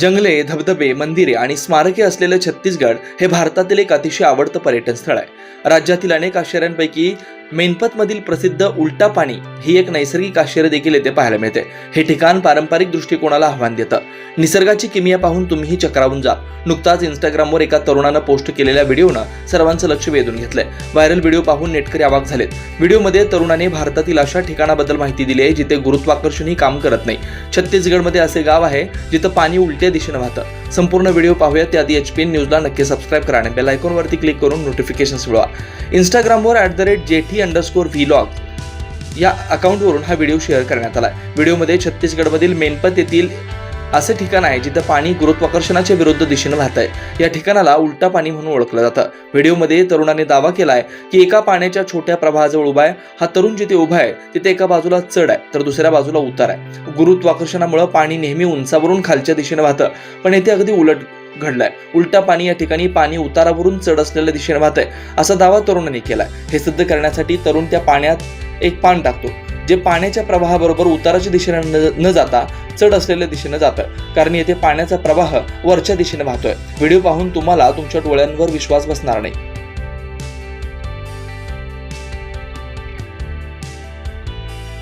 जंगले धबधबे मंदिरे आणि स्मारके असलेले छत्तीसगड हे भारतातील एक अतिशय आवडतं पर्यटन स्थळ आहे. राज्यातील अनेक आश्चर्यांपैकी मेनपतमधील प्रसिद्ध उलटा पाणी ही एक नैसर्गिक आश्चर्य देखील येथे पाहायला मिळते. हे ठिकाण पारंपरिक दृष्टिकोनाला आव्हान देतं. निसर्गाची किमिया पाहून तुम्हीही चक्रावून जा. नुकताच इंस्टाग्रामवर एका तरुणानं पोस्ट केलेल्या व्हिडिओनं सर्वांचं लक्ष वेधून घेतलंय. व्हायरल व्हिडिओ पाहून नेटकरी अवाक झालेत. व्हिडिओमध्ये तरुणाने भारतातील अशा ठिकाणाबद्दल माहिती दिली आहे जिथे गुरुत्वाकर्षणही काम करत नाही. छत्तीसगडमध्ये असे गाव आहे जिथं पाणी उलट्या दिशेनं वाहतं. संपूर्ण व्हिडिओ पाहूया त्याआधी एच पी एन न्यूजला नक्की सबस्क्राईब करा आणि बेल आयकॉनवरती क्लिक करून नोटिफिकेशन मिळवा. इंस्टाग्रामवर at the rate JT underscore vlog या अकाउंटवरून हा व्हिडिओ शेअर करण्यात आला व्हिडिओमध्ये छत्तीसगडमधील मेनपत येथील असे ठिकाण आहे जिथं पाणी गुरुत्वाकर्षणाच्या विरुद्ध दिशेनं वाहत आहे या ठिकाणाला उलटा पाणी म्हणून ओळखलं जातं. व्हिडिओमध्ये तरुणाने दावा केला आहे की एका पाण्याच्या छोट्या प्रवाहाजवळ उभा आहे. हा तरुण जिथे उभा आहे तिथे एका बाजूला चढ आहे तर दुसऱ्या बाजूला उतार आहे. गुरुत्वाकर्षणामुळे पाणी नेहमी उंचावरून खालच्या दिशेनं वाहतं. पण येथे अगदी उलट घडलाय. उलटा पाणी या ठिकाणी पाणी उतारावरून चढ असलेल्या दिशेने वाहत आहे असा दावा तरुणाने केलाय. हे सिद्ध करण्यासाठी तरुण त्या पाण्यात एक पान टाकतो जे पाण्याच्या प्रवाहाबरोबर उताराच्या दिशेने न- न जाता चढ असलेल्या दिशेने जातं कारण येथे पाण्याचा प्रवाह वरच्या दिशेने वाहतोय. व्हिडिओ पाहून तुम्हाला तुमच्या डोळ्यांवर विश्वास बसणार नाही.